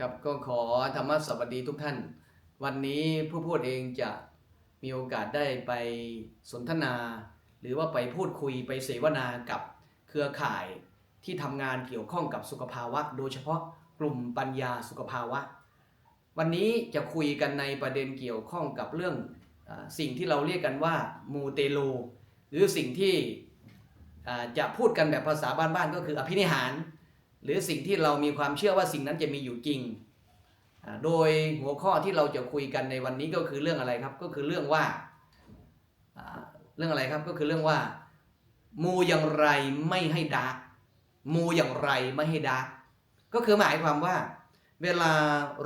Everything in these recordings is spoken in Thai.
ครับก็ขอธรรมสวัสดีทุกท่าน วันนี้ผู้พูดเองจะมีโอกาสได้ไปสนทนา หรือว่าไปพูดคุยไปเสวนากับเครือข่ายที่ทำงานเกี่ยวข้องกับสุขภาวะ โดยเฉพาะกลุ่มปัญญาสุขภาวะ วันนี้จะคุยกันในประเด็นเกี่ยวข้องกับเรื่องสิ่งที่เราเรียกกันว่ามูเตโลหรือสิ่งที่จะพูดกันแบบภาษาบ้านๆก็คืออภินิหาร หรือสิ่งที่เรามีความเชื่อว่าสิ่งนั้นจะมีอยู่จริง โดยหัวข้อที่เราจะคุยกันในวันนี้ก็คือเรื่องอะไรครับ ก็คือเรื่องว่าเรื่องอะไรครับก็คือเรื่องว่า มูอย่างไรไม่ให้ดาร์กมูอย่างไรไม่ให้ดาร์กก็คือหมายความว่า เวลา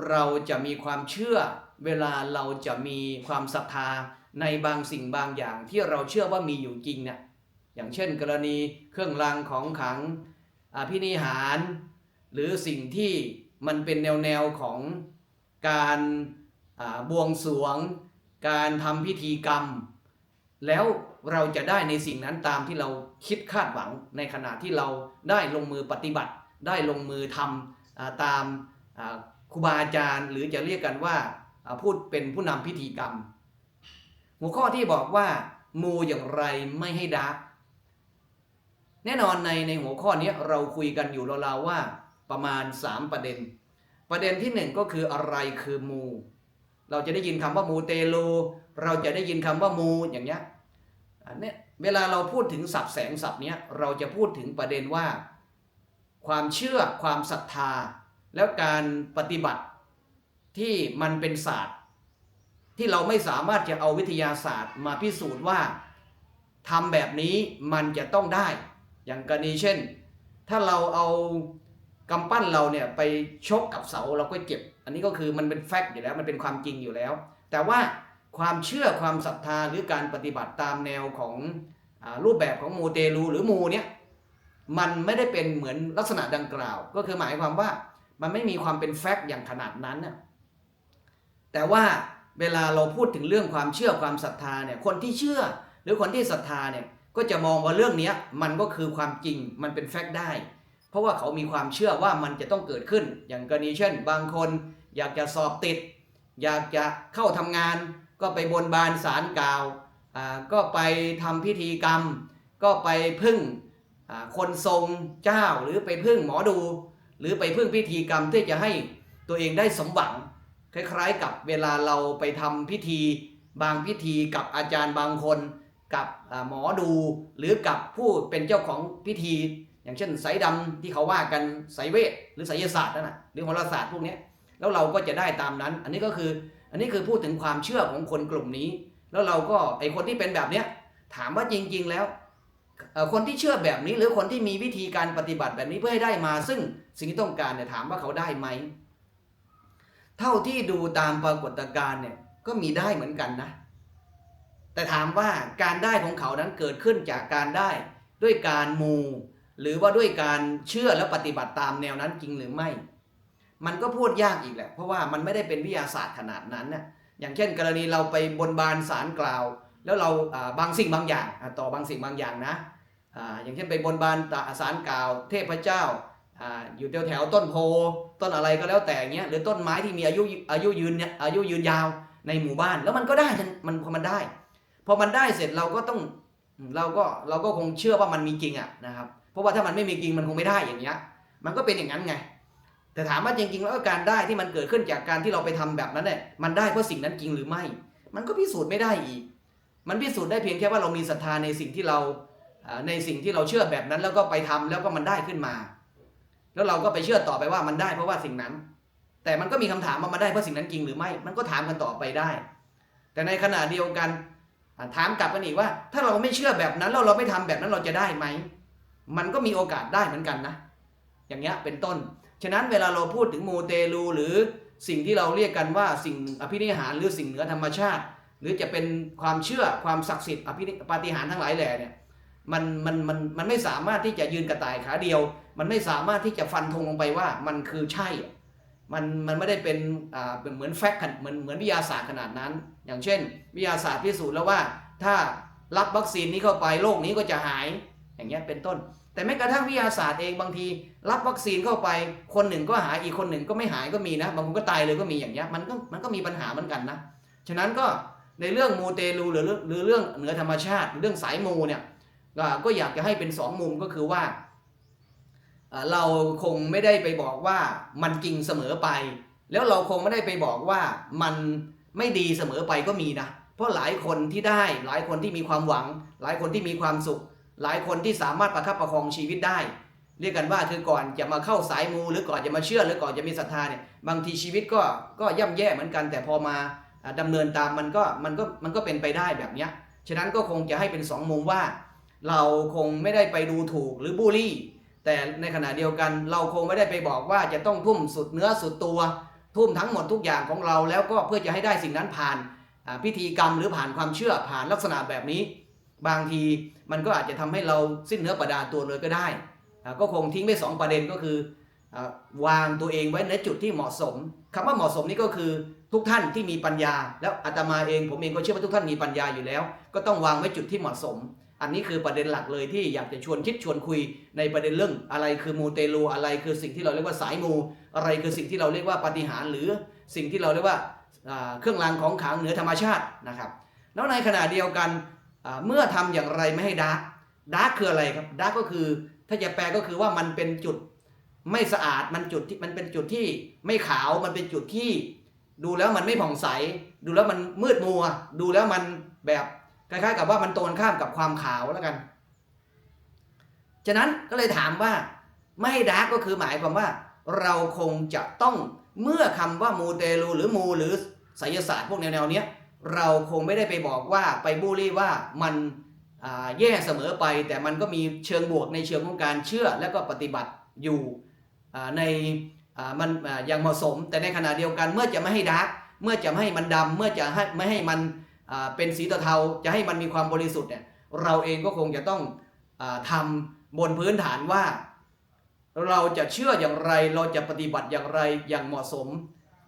เราจะมีความเชื่อ เวลาเราจะมีความศรัทธาในบางสิ่งบางอย่างที่เราเชื่อว่ามีอยู่จริงเนี่ยอย่างเช่น กรณีเครื่องรางของขัง อภินิหาร หรือสิ่งที่มันเป็นแนวแนวของการบวงสรวง การทำพิธีกรรม แล้วเราจะได้ในสิ่งนั้นตามที่เราคิดคาดหวังในขณะที่เราได้ลงมือปฏิบัติ ได้ลงมือทำตามครูบาอาจารย์ หรือจะเรียกกันว่าอ่าพูดเป็นผู้นำพิธีกรรม หัวข้อที่บอกว่ามูอย่างไรไม่ให้ดัก แน่นอนในในหัวข้อนี้เราคุยกันอยู่ราวๆว่าประมาณ 3 ประเด็น ประเด็นที่ 1 ก็คืออะไรคือมู เราจะได้ยินคำว่ามูเตลูเราจะได้ยินคำว่ามูอย่างเงี้ยอันเนี้ยเวลาเราพูดถึงศัพท์แสงศัพท์เนี้ยเราจะพูดถึงประเด็นว่า ความเชื่อความศรัทธา แล้วการปฏิบัติที่มันเป็นศาสตร์ ที่เราไม่สามารถจะเอาวิทยาศาสตร์มาพิสูจน์ว่าทำแบบนี้มันจะต้องได้ อย่างกรณีเช่น ถ้าเราเอากำปั้นเราเนี่ยไปชกกับเสาเราก็เจ็บ อันนี้ก็คือมันเป็นแฟกต์อยู่แล้วมันเป็นความจริงอยู่แล้ว แต่ว่าความเชื่อความศรัทธาหรือการปฏิบัติตามแนวของอรูปแบบของมูเตลูหรือมูเนี่ยมันไม่ได้เป็นเหมือนลักษณะดังกล่าว ก็คือหมายความว่ามันไม่มีความเป็นแฟกต์อย่างขนาดนั้นน่ะแต่ว่าเวลาเราพูดถึงเรื่องความเชื่อความศรัทธาเนี่ยคนที่เชื่อหรือคนที่ศรัทธาเนี่ย ก็จะมองว่าเรื่องนี้มันก็คือความจริงมันเป็นแฟกต์ได้ เพราะว่าเขามีความเชื่อว่ามันจะต้องเกิดขึ้น อย่างกรณีเช่น บางคนอยากจะสอบติด อยากจะเข้าทำงาน ก็ไปบนบานสารกล่าวอ่าก็ไปทำพิธีกรรม ก็ไปพึ่งคนทรงเจ้าหรือไปพึ่งหมอดู หรือไปพึ่งพิธีกรรมที่จะให้ตัวเองได้สมหวัง คล้ายๆ กับเวลาเราไปทำพิธี บางพิธีกับอาจารย์บางคน กับหมอดูหรือกับผู้เป็นเจ้าของพิธี อย่างเช่นไสยดำที่เขาว่ากันไสยเวทหรือไสยศาสตร์นั่นนะหรือโหราศาสตร์พวกนี้แล้วเราก็จะได้ตามนั้น อันนี้ก็คืออันนี้คือพูดถึงความเชื่อของคนกลุ่มนี้ แล้วเราก็ไอคนที่เป็นแบบเนี้ยถามว่าจริง ๆ แล้วคนที่เชื่อแบบนี้หรือคนที่มีวิธีการปฏิบัติแบบนี้เพื่อให้ได้มา ซึ่งสิ่งที่ต้องการเนี่ยถามว่าเขาได้ไหม เท่าที่ดูตามปรากฏการณ์เนี่ยก็มีได้เหมือนกันนะ แต่ถามว่าการได้ของเขานั้นเกิดขึ้นจากการได้ด้วยการมู หรือว่าด้วยการเชื่อและปฏิบัติตามแนวนั้นจริงหรือไม่ มันก็พูดยากอีกแหละ เพราะว่ามันไม่ได้เป็นวิทยาศาสตร์ขนาดนั้นน่ะอย่างเช่น กรณีเราไปบนบานสารกล่าว แล้วเราบางสิ่งบางอย่างต่อบางสิ่งบางอย่างนะอย่างเช่นไปบนบานตาสารกล่าว เทพเจ้าอยู่แถวแถวต้นโพต้นอะไรก็แล้วแต่เงี้ยหรือต้นไม้ที่มีอายุอายุยืนเนี่ยอายุยืนยาวในหมู่บ้าน แล้วมันก็ได้มันพอมันได้ พอมันได้เสร็จเราก็ต้องเราก็เราก็คงเชื่อว่ามันมีจริงอะนะครับ เพราะว่าถ้ามันไม่มีจริงมันคงไม่ได้อย่างเงี้ย มันก็เป็นอย่างนั้นไง แต่ถามว่าจริงๆแล้วการได้ที่มันเกิดขึ้นจากการที่เราไปทำแบบนั้นเนี่ยมันได้เพราะสิ่งนั้นจริงหรือไม่ มันก็พิสูจน์ไม่ได้อีก มันพิสูจน์ได้เพียงแค่ว่าเรามีศรัทธาในสิ่งที่เราในสิ่งที่เราเชื่อแบบนั้นแล้วก็ไปทำแล้วก็มันได้ขึ้นมา แล้วเราก็ไปเชื่อต่อไปว่ามันได้เพราะว่าสิ่งนั้น แต่มันก็มีคำถามว่ามันได้เพราะสิ่งนั้นจริงหรือไม่ มันก็ถามกันต่อไปได้ แต่ในขณะเดียวกัน ถามกลับกันอีกว่า ถ้าเราไม่เชื่อแบบนั้นแล้วเราไม่ทำแบบนั้นเราจะได้ไหม มันก็มีโอกาสได้เหมือนกันนะ อย่างเงี้ยเป็นต้น ฉะนั้นเวลาเราพูดถึงมูเตลูหรือสิ่งที่เราเรียกกันว่าสิ่งอภินิหารหรือสิ่งเหนือธรรมชาติ หรือจะเป็นความเชื่อความศักดิ์สิทธิ์อภินิปาฏิหารทั้งหลายแหล่เนี่ยมันมันมันมันไม่สามารถที่จะยืนกระต่ายขาเดียว มันไม่สามารถที่จะฟันธงลงไปว่ามันคือใช่ มันมันไม่ได้เป็นอ่าเป็นเหมือนแฟกต์เหมือนเหมือนวิทยาศาสตร์ขนาดนั้น อย่างเช่น วิทยาศาสตร์พิสูจน์แล้วว่า ถ้ารับวัคซีนนี้เข้าไปโรคนี้ก็จะหายอย่างเงี้ยเป็นต้น แต่แม้กระทั่งวิทยาศาสตร์เองบางที รับวัคซีนเข้าไปคนหนึ่งก็หายอีกคนหนึ่งก็ไม่หายก็มีนะบางคนก็ตายเลยก็มีอย่างเงี้ยมันก็มันก็มีปัญหาเหมือนกันนะฉะนั้นก็ในเรื่องมูเตลูหรือเรื่องหรือเรื่องเหนือธรรมชาติ เรื่องสายมูเนี่ยก็ก็อยากจะให้เป็นสองมุมก็คือว่า เราคงไม่ได้ไปบอกว่ามันจริงเสมอไป แล้วเราคงไม่ได้ไปบอกว่ามันไม่ดีเสมอไปก็มีนะ เพราะหลายคนที่ได้หลายคนที่มีความหวัง หลายคนที่มีความสุข หลายคนที่สามารถประคับประคองชีวิตได้ เรียกกันว่าคือก่อนจะมาเข้าสายมูหรือก่อนจะมาเชื่อหรือก่อนจะมีศรัทธาเนี่ยบางทีชีวิตก็ก็ย่ำแย่เหมือนกัน แต่พอมาอ่าดำเนินตามมันก็มันก็มันก็เป็นไปได้แบบเนี้ยฉะนั้นก็คงจะให้เป็นสองมุมว่า เราคงไม่ได้ไปดูถูกหรือบูลลี่ แต่ในขณะเดียวกันเราคงไม่ได้ไปบอกว่าจะต้องทุ่มสุดเนื้อสุดตัว ทุ่มทั้งหมดทุกอย่างของเราแล้วก็เพื่อจะให้ได้สิ่งนั้นผ่านพิธีกรรมหรือผ่านความเชื่อผ่านลักษณะแบบนี้ บางทีมันก็อาจจะทำให้เราสิ้นเนื้อประดาตัวเลยก็ได้ ก็คงทิ้งไปสองประเด็นก็คืออวางตัวเองไว้ในจุดที่เหมาะสมคำว่าเหมาะสมนี่ก็คือทุกท่านที่มีปัญญา แล้วอาตมาเองผมเองก็เชื่อว่าทุกท่านมีปัญญาอยู่แล้ว ก็ต้องวางไว้จุดที่เหมาะสม อันนี้คือประเด็นหลักเลยที่อยากจะชวนคิดชวนคุยในประเด็นเรื่องอะไรคือมูเตลูอะไรคือสิ่งที่เราเรียกว่าสายมู อะไรคือสิ่งที่เราเรียกว่าปฏิหารหรือสิ่งที่เราเรียกว่าเครื่องรางของขลังเหนือธรรมชาตินะครับแล้วในขณะเดียวกันเมื่อทำอย่างไรไม่ให้ดาร์กดาร์กคืออะไรครับดาร์กก็คือถ้าจะแปลก็คือว่ามันเป็นจุดไม่สะอาดมันจุดที่มันเป็นจุดที่ไม่ขาวมันเป็นจุดที่ ดูแล้วมันไม่ผ่องใส ดูแล้วมันมืดมัว ดูแล้วมันแบบ คล้ายๆ กับว่ามันตรงข้ามกับความขาวแล้วกัน ฉะนั้นก็เลยถามว่าไม่ดาร์กก็คือหมายความว่า เราคงจะต้องเมื่อคำว่ามูเตลูหรือมูหรือไสยศาสตร์พวกแนวๆเนี้ยเราคงไม่ได้ไปบอกว่าไปบูลลี่ว่ามันแย่เสมอไป แต่มันก็มีเชิงบวกในเชิงของการเชื่อและก็ปฏิบัติอยู่ในมันอย่างเหมาะสม แต่ในขณะเดียวกันเมื่อจะไม่ให้ดาร์กเมื่อจะไม่ให้มันดำเมื่อจะให้ไม่ให้มัน เป็นสีเทาจะให้มันมีความบริสุทธิ์เนี่ยเราเองก็คงจะต้องอาทำบนพื้นฐานว่า เราจะเชื่ออย่างไรเราจะปฏิบัติอย่างไรอย่างเหมาะสม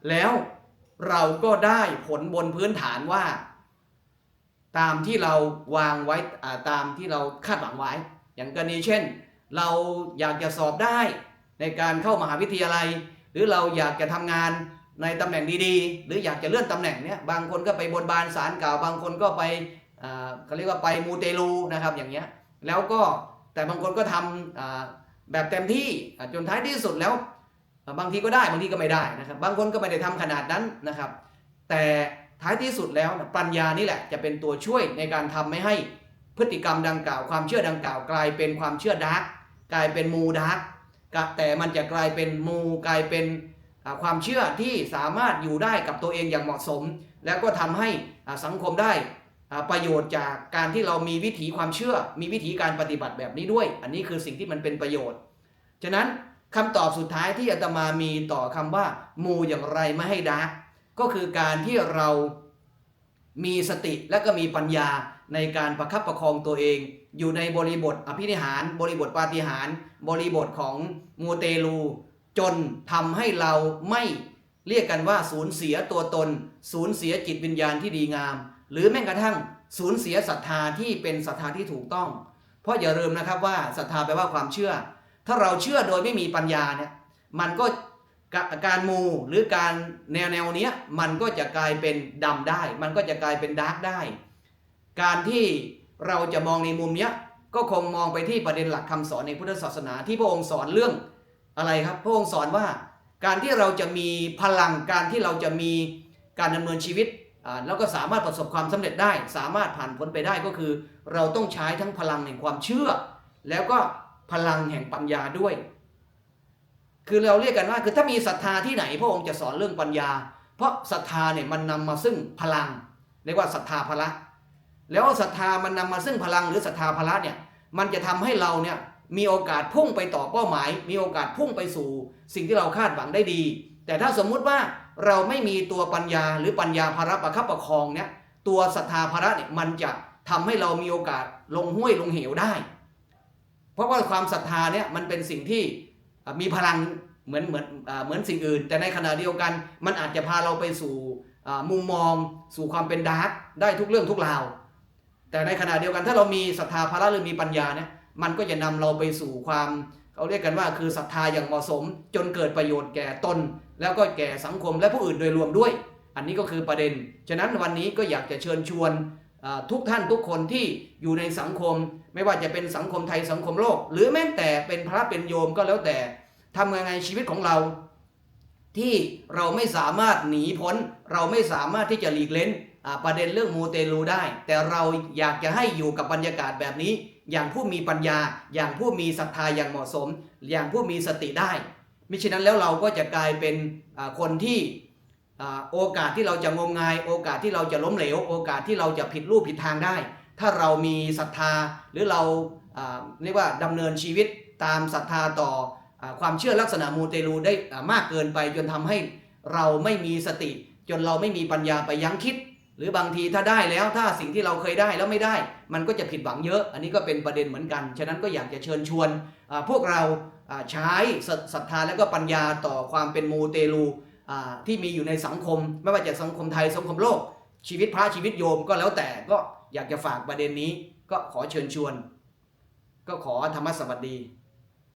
แล้วเราก็ได้ผลบนพื้นฐานว่า ตามที่เราวางไว้ตามที่เราคาดหวังไว้ อย่างกรณีเช่น เราอยากจะสอบได้ในการเข้ามหาวิทยาลัย หรือเราอยากจะทำงาน ในตำแหน่งดีๆ หรืออยากจะเลื่อนตำแหน่งเนี้ยบางคนก็ไปบนบานสารกล่าว บางคนก็ไปเขาเรียกว่าไปมูเตลูนะครับอย่างเงี้ยแล้วก็แต่บางคนก็ทำอ่าแบบเต็มที่จนท้ายที่สุดแล้ว บางทีก็ได้บางทีก็ไม่ได้นะครับ บางคนก็ไม่ได้ทำขนาดนั้นนะครับ แต่ท้ายที่สุดแล้วปัญญานี่แหละจะเป็นตัวช่วยในการทำไม่ให้พฤติกรรมดังกล่าว ความเชื่อดังกล่าว กลายเป็นความเชื่อดาร์กกลายเป็นมูดาร์กแต่มันจะกลายเป็นมูกลายเป็น ความเชื่อที่สามารถอยู่ได้กับตัวเองอย่างเหมาะสม แล้วก็ทำให้สังคมได้ประโยชน์จากการที่เรามีวิถีความเชื่อ มีวิธีการปฏิบัติแบบนี้ด้วย อันนี้คือสิ่งที่มันเป็นประโยชน์ ฉะนั้นคำตอบสุดท้ายที่อาตมามีต่อคำว่ามูอย่างไรไม่ให้ดาร์กก็คือการที่เรามีสติและก็มีปัญญาในการประคับประคองตัวเอง อยู่ในบริบทอภินิหาร บริบทปาฏิหาร บริบทของมูเตลู จนทำให้เราไม่เรียกกันว่าสูญเสียตัวตน สูญเสียจิตวิญญาณที่ดีงาม หรือแม้กระทั่งสูญเสียศรัทธาที่เป็นศรัทธาที่ถูกต้อง เพราะอย่าลืมนะครับว่าศรัทธาแปลว่าความเชื่อ ถ้าเราเชื่อโดยไม่มีปัญญาเนี่ยมันก็กการมูหรือการแนวแนวเนี้ยมันก็จะกลายเป็นดำได้ มันก็จะกลายเป็นดาร์กได้ การที่เราจะมองในมุมเนี้ยก็คงมองไปที่ประเด็นหลักคำสอนในพุทธศาสนาที่พระองค์สอนเรื่อง อะไรครับพระองค์สอนว่าการที่เราจะมีพลังการที่เราจะมีการดำเนินชีวิตแล้วก็สามารถประสบความสำเร็จได้ สามารถผ่านพ้นไปได้ก็คือ เราต้องใช้ทั้งพลังแห่งความเชื่อ แล้วก็พลังแห่งปัญญาด้วย คือเราเรียกกันว่าคือถ้ามีศรัทธาที่ไหนพระองค์จะสอนเรื่องปัญญา เพราะศรัทธาเนี่ยมันนำมาซึ่งพลังเรียกว่าศรัทธาพละ แล้วศรัทธามันนำมาซึ่งพลังหรือศรัทธาพละเนี่ยมันจะทำให้เราเนี่ย มีโอกาสพุ่งไปต่อเป้าหมาย มีโอกาสพุ่งไปสู่ สิ่งที่เราคาดหวังได้ดี แต่ถ้าสมมุติว่าเราไม่มีตัวปัญญาหรือปัญญาภาระประคับประคองเนี่ยตัวศรัทธาภาระเนี่ยมันจะทำให้เรามีโอกาสลงห้วยลงเหวได้ เพราะว่าความศรัทธาเนี่ยมันเป็นสิ่งที่มีพลังเหมือนเหมือนเหมือนสิ่งอื่น แต่ในขณะเดียวกัน มันอาจจะพาเราไปสู่มุมมองสู่ความเป็นดาร์กได้ทุกเรื่องทุกราว แต่ในขณะเดียวกันถ้าเรามีศรัทธาภาระหรือมีปัญญาเนี่ย มันก็จะนำเราไปสู่ความเขาเรียกกันว่าคือศรัทธาอย่างเหมาะสม จนเกิดประโยชน์แก่ตน แล้วก็แก่สังคมและผู้อื่นโดยรวมด้วย อันนี้ก็คือประเด็น ฉะนั้นวันนี้ก็อยากจะเชิญชวนทุกท่านทุกคนที่อยู่ในสังคม ไม่ว่าจะเป็นสังคมไทยสังคมโลก หรือแม้แต่เป็นพระเป็นโยมก็แล้วแต่ทำยังไงชีวิตของเรา ที่เราไม่สามารถหนีพ้น เราไม่สามารถที่จะหลีกเล้นประเด็นเรื่องมูเตลูได้ แต่เราอยากจะให้อยู่กับบรรยากาศแบบนี้ อย่างผู้มีปัญญา อย่างผู้มีศรัทธาอย่างเหมาะสม อย่างผู้มีสติได้มิฉะนั้นแล้วเราก็จะกลายเป็นคนที่โอกาสที่เราจะงมงาย โอกาสที่เราจะล้มเหลว โอกาสที่เราจะผิดรูปผิดทางได้ ถ้าเรามีศรัทธาหรือเราเรียกว่าดำเนินชีวิตตามศรัทธาต่ออความเชื่อลักษณะมูเตลูได้มากเกินไปจนทำให้เราไม่มีสติ จนเราไม่มีปัญญาไปยั้งคิด หรือบางทีถ้าได้แล้วถ้าสิ่งที่เราเคยได้แล้วไม่ได้ มันก็จะผิดหวังเยอะ อันนี้ก็เป็นประเด็นเหมือนกัน ฉะนั้นก็อยากจะเชิญชวนพวกเราใช้ศรัทธาและก็ปัญญาต่อความเป็นมูเตลูที่มีอยู่ในสังคม ไม่ว่าจะสังคมไทยสังคมโลก ชีวิตพระชีวิตโยมก็แล้วแต่ก็อยากจะฝากประเด็นนี้ก็ขอเชิญชวน ก็ขอธรรมสวัสดี